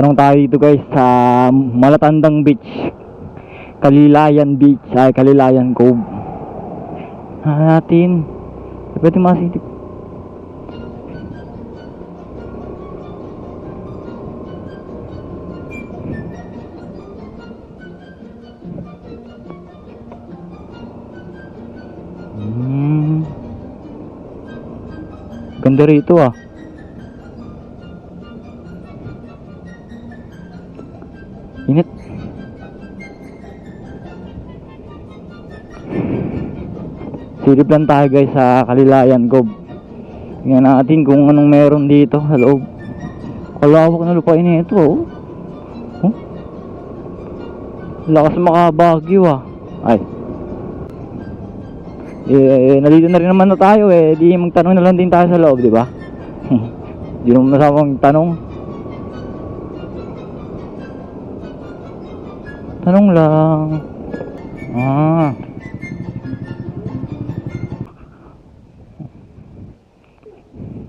Tanong tayo dito guys sa Malatandang Beach. Kalilayan Beach, ay Kalilayan Cove. Ah, natin. Pwede masilip. Hmm. Ganda rito ah. Init. Silip lang tayo guys sa Kalilayan Cove. Tingnan natin kung anong meron dito sa loob. Kalawak na lupain na ito oh. oh. Lakas makabagyo ah. Ay. Eh, nandito na rin naman na tayo eh. Di magtanong na lang din tayo sa loob, di ba? Di naman masamang tanong. Tanong lang. Ah.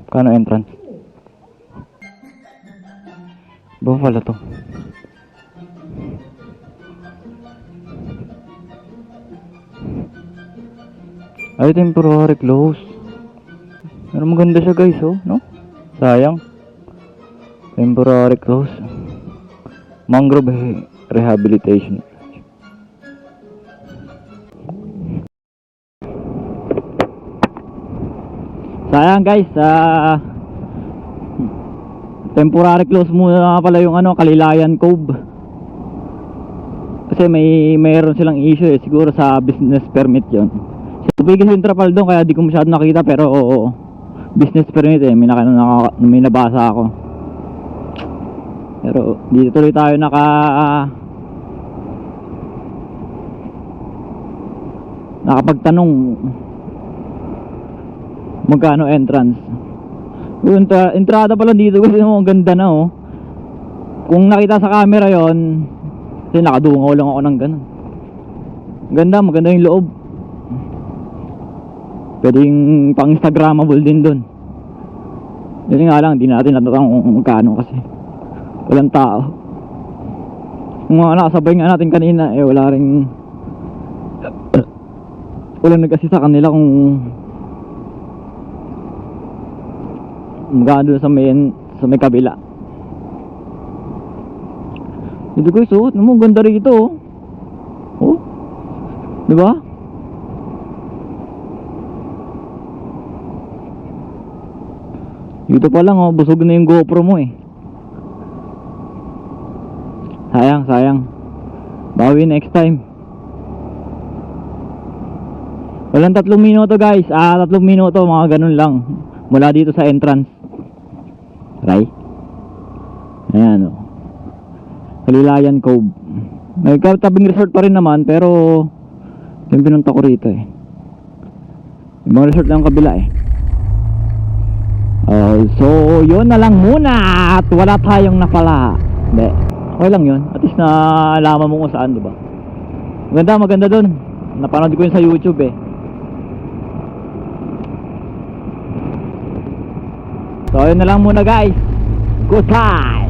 Kano entrance? Ba pala to? Ay, temporary close. Pero maganda siya guys, oh, no? Sayang. Temporary close. Mangrove Rehabilitation. Sayang guys, ah temporary close muna pala yung ano, Kalilayan Cove. Kasi may mayroon silang issue eh, siguro sa business permit 'yon. So, Tubigil yung trapal doon kaya di ko masyado nakita pero oo, business permit eh, may, naka, may nabasa ako. Pero dito tuloy tayo naka nakapagtanong magkano entrance. Yung entra- entrada pala dito kasi oh, ang ganda na oh. Kung nakita sa camera yon, kasi nakadungaw lang ako ng ganun. Ganda, maganda yung loob. Pwedeng pang Instagramable din dun. Yun nga lang, di natin natatang kung magkano kasi. Walang tao. Yung mga nakasabay nga natin kanina, eh wala ring... Walang nag-assist sa kanila kung... Magkano sa may, sa may kabila. Dito guys, oh, mo, ang ganda rito, oh. Oh. Di ba? Dito pa lang oh, busog na yung GoPro mo eh. Sayang, sayang. Bawi next time. Walang tatlong minuto guys. Ah, tatlong minuto, mga ganun lang. Mula dito sa entrance. Right? Ayan oh. Kalilayan Cove. May tabing resort pa rin naman, pero yung pinunta ko rito eh. Mga resort lang ang kabila eh. Oh, so yun na lang muna at wala tayong napala. Hindi. Okay lang yun. At least na alaman mo kung saan, di ba? Maganda, maganda dun. Napanood ko yun sa YouTube eh. So yun na lang muna guys. Good time!